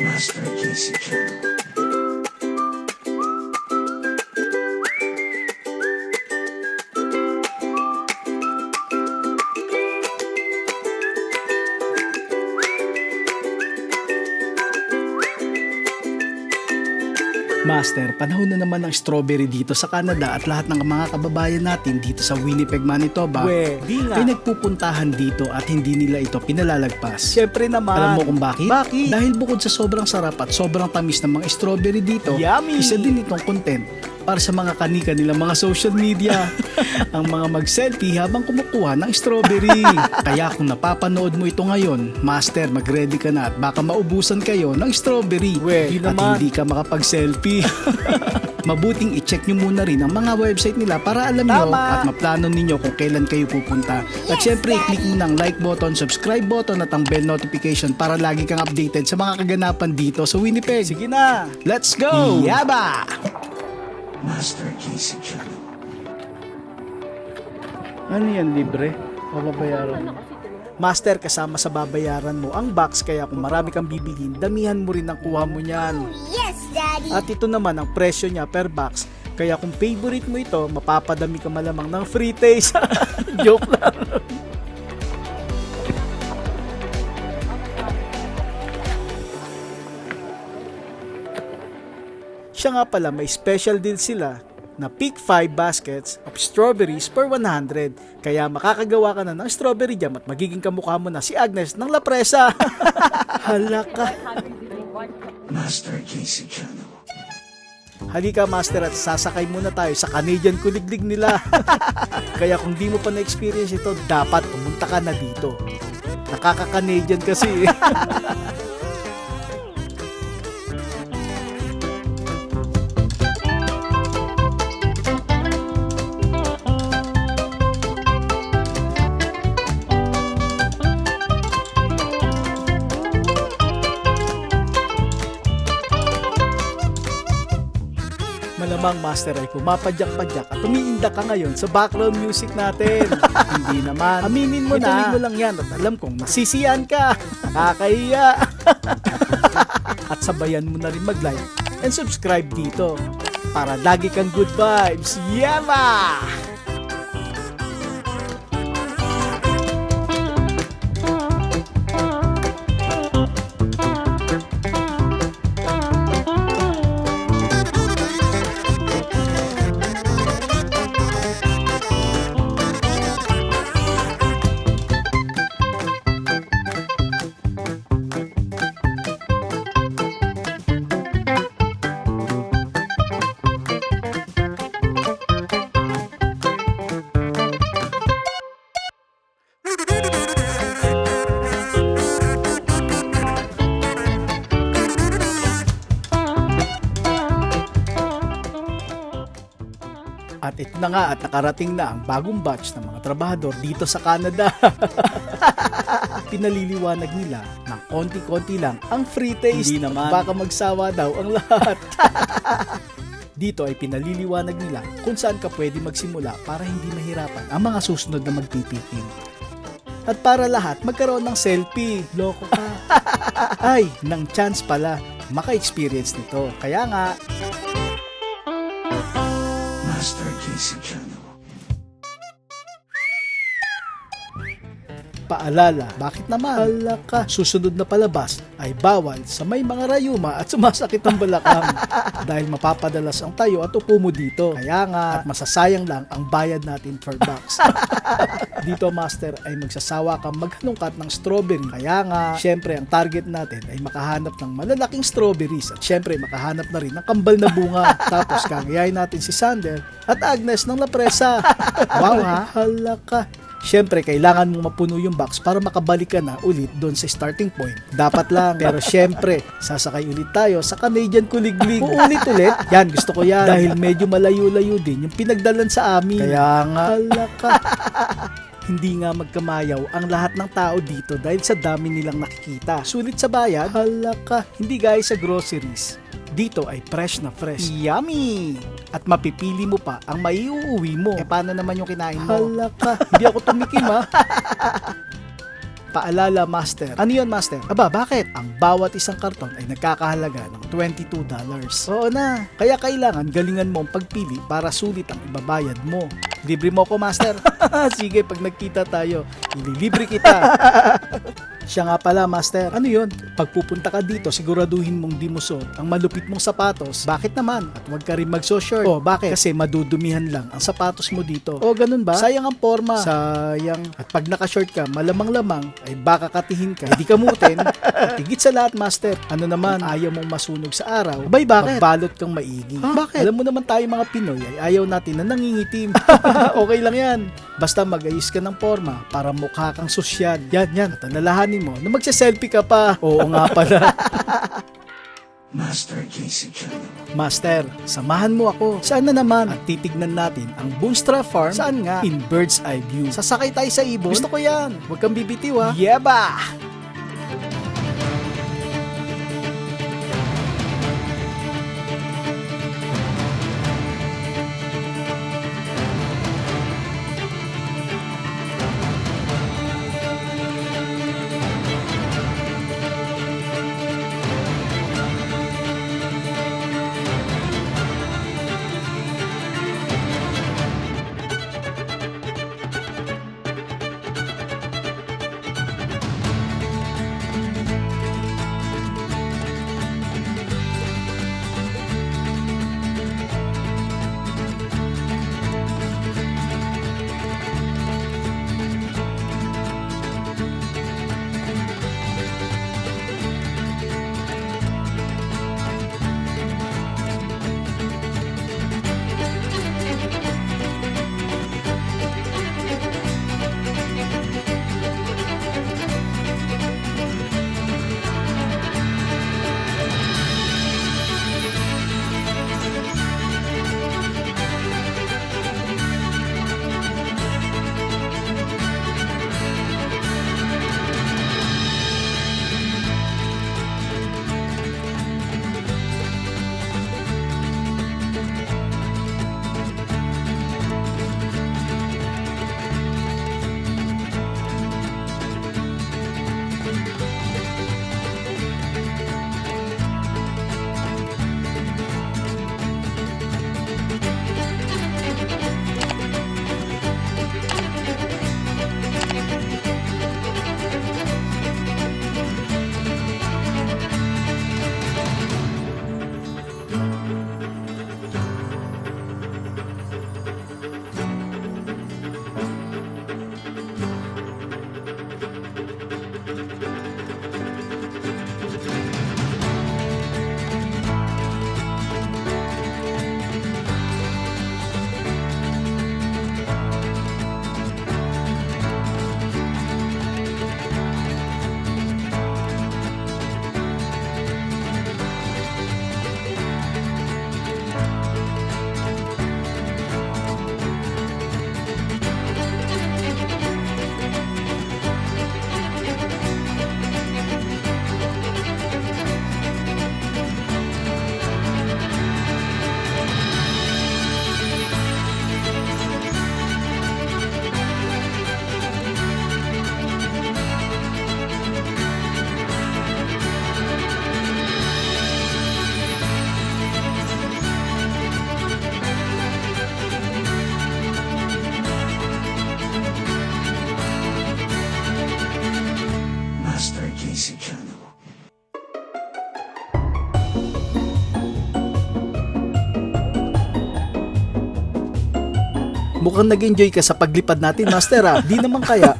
Master JC Channel. Master, panahon na naman ng strawberry dito sa Canada at lahat ng mga kababayan natin dito sa Winnipeg, Manitoba We, di nga. ay nagpupuntahan dito at hindi nila ito pinalalagpas. Siyempre naman. Alam mo kung bakit? Bakit? Dahil bukod sa sobrang sarap at sobrang tamis ng mga strawberry dito, Yummy! isa din itong content para sa mga kanika nilang mga social media. ang mga mag-selfie habang kumukuha ng strawberry. Kaya kung napapanood mo ito ngayon, master, mag-ready ka na at baka maubusan kayo ng strawberry. We, di at naman. hindi ka makapag-selfie. Mabuting i-check nyo muna rin ang mga website nila para alam nyo Tama. at maplano ninyo kung kailan kayo pupunta. At syempre, i-click mo ng like button, subscribe button at ang bell notification para lagi kang updated sa mga kaganapan dito sa Winnipeg. Sige na. Let's go! Yaba! Master JC Channel. Ano yan, libre? O babayaran? Master, kasama sa babayaran mo ang box kaya kung marami kang bibilhin, damihan mo rin ang kuha mo niyan. Yes, Daddy. At ito naman ang presyo niya per box. Kaya kung favorite mo ito, mapapadami ka malamang ng free taste. Joke lang. Siya nga pala, may special deal sila na pick 5 baskets of strawberries per 100. Kaya makakagawa ka na ng strawberry jam at magiging kamukha mo na si Agnes ng La Presa. Halaka. Master JC Channel. Halika master at sasakay muna tayo sa Canadian kuliglig nila. Kaya kung di mo pa na-experience ito, dapat pumunta ka na dito. Nakaka-Canadian kasi. eh. Malamang master ay pumapadyak-padyak at umiinda ka ngayon sa background music natin. Hindi naman. Aminin mo na. mo lang yan at alam kong masisiyan ka. Nakakahiya. at sabayan mo na rin mag-like and subscribe dito para lagi kang good vibes. Yama! At ito na nga at nakarating na ang bagong batch ng mga trabahador dito sa Canada. Pinaliliwanag nila ng konti-konti lang ang free taste. Hindi naman. Baka magsawa daw ang lahat. dito ay pinaliliwanag nila kung saan ka pwede magsimula para hindi mahirapan ang mga susunod na magpipiking. At para lahat magkaroon ng selfie. Loko ka. ay, ng chance pala maka-experience nito. Kaya nga, Paalala, bakit naman? Ala ka, susunod na palabas ay bawal sa may mga rayuma at sumasakit ang balakang dahil mapapadalas ang tayo at upo mo dito. Kaya nga, at masasayang lang ang bayad natin per box. dito, master, ay magsasawa kang maghanungkat ng strawberry. Kaya nga, syempre, ang target natin ay makahanap ng malalaking strawberries at syempre, makahanap na rin ng kambal na bunga. Tapos, kagayahin natin si Sander at Agnes ng La Presa. wow ha, hala ka. Siyempre, kailangan mong mapuno yung box para makabalik ka na ulit doon sa starting point. Dapat lang. Pero siyempre, sasakay ulit tayo sa Canadian Kuliglig. Uulit ulit. Yan, gusto ko yan. Dahil medyo malayo-layo din yung pinagdalan sa amin. Kaya nga, hala ka. Hindi nga magkamayaw ang lahat ng tao dito dahil sa dami nilang nakikita. Sulit sa bayad, hala ka. Hindi guys sa groceries. Dito ay fresh na fresh. Yummy! At mapipili mo pa ang maiuuwi mo. Eh paano naman yung kinain mo? Hala ka. Hindi ako tumikim ha. paalala master. Ano yun master? Aba, bakit? Ang bawat isang karton ay nagkakahalaga ng $22. Oo na. Kaya kailangan galingan mo ang pagpili para sulit ang ibabayad mo. Libre mo ko master. Sige, pag nagkita tayo, ililibre kita. Siya nga pala, Master. Ano yun? Pagpupunta ka dito, siguraduhin mong di mo suot ang malupit mong sapatos. Bakit naman? At huwag ka rin magso-short. Oh, bakit? Kasi madudumihan lang ang sapatos mo dito. Oh, ganun ba? Sayang ang forma. Sayang. At pag naka-short ka, malamang-lamang, ay baka katihin ka. Hindi kamutin. At higit sa lahat, Master, ano naman, ayaw mong masunog sa araw. Abay, bakit? Magbalot kang maigi. Bakit? Alam mo naman tayo mga Pinoy ay ayaw natin na nangingitim. okay lang yan. Basta mag-ayos ka ng forma para mukha kang sosyal. Yan, yan. At alalahanin mo na magsa-selfie ka pa. Oo nga pala. Master Casey Channel. Master, samahan mo ako. Saan na naman? At titignan natin ang Boonstra Farm. Saan nga? In bird's eye view. Sasakay tayo sa ibon? Gusto ko yan. Huwag kang bibitiw ha. Yeba! Master Channel. Mukhang nag-enjoy ka sa paglipad natin, Master ah. Di naman kaya.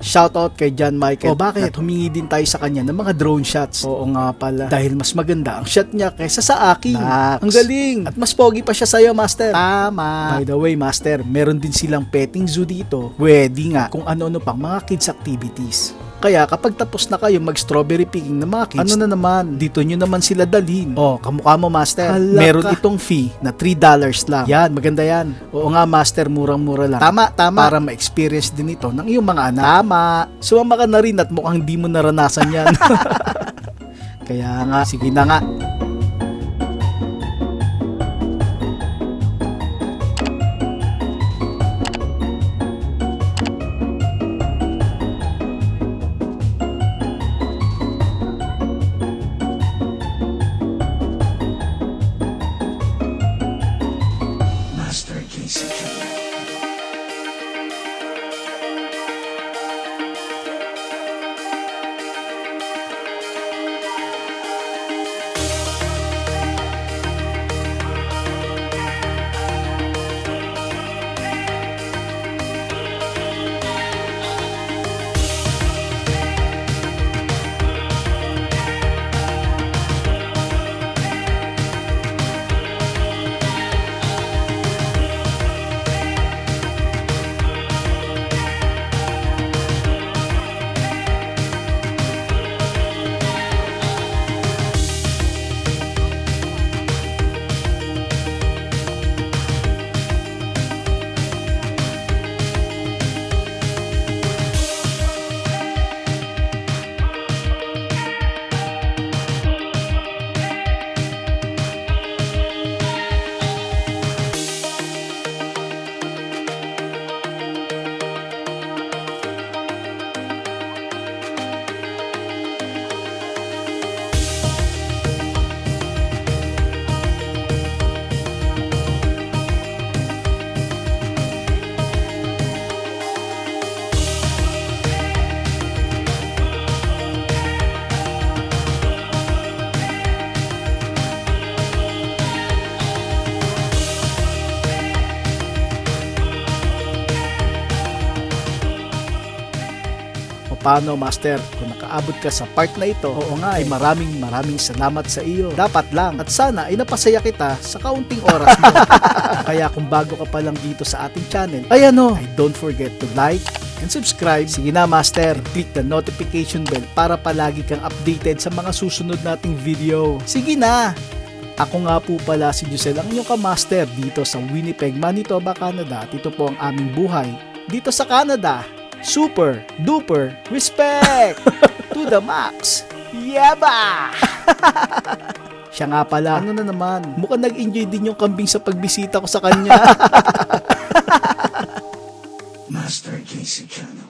Shoutout kay John Michael. O bakit? At humingi din tayo sa kanya ng mga drone shots. Oo nga pala. Dahil mas maganda ang shot niya kaysa sa akin. Naks. Ang galing. At mas pogi pa siya sa'yo, Master. Tama. By the way, Master, meron din silang petting zoo dito. Pwede nga kung ano-ano pang mga kids activities. Kaya kapag tapos na kayo mag-strawberry picking ng mga kids, ano na naman, dito nyo naman sila dalhin. Oh, kamukha mo, Master. Hala Meron ka. itong fee na $3 lang. Yan, maganda yan. Oo nga, Master, murang-mura lang. Tama, tama. Para ma-experience din ito ng iyong mga anak. Tama. Sumama ka na rin at mukhang di mo naranasan yan. Kaya nga, sige na nga. Paano Master, kung nakaabot ka sa part na ito, oo nga ay maraming maraming salamat sa iyo. Dapat lang at sana ay napasaya kita sa kaunting oras mo. Kaya kung bago ka pa lang dito sa ating channel, ay ano, ay don't forget to like and subscribe. Sige na Master, click the notification bell para palagi kang updated sa mga susunod nating video. Sige na! Ako nga po pala si Giselle ang inyong kamaster dito sa Winnipeg, Manitoba, Canada. At ito po ang aming buhay dito sa Canada. Super duper respect to the max. Yaba! Siya nga pala, ano na naman, mukhang nag-enjoy din yung kambing sa pagbisita ko sa kanya. Master Casey Channel.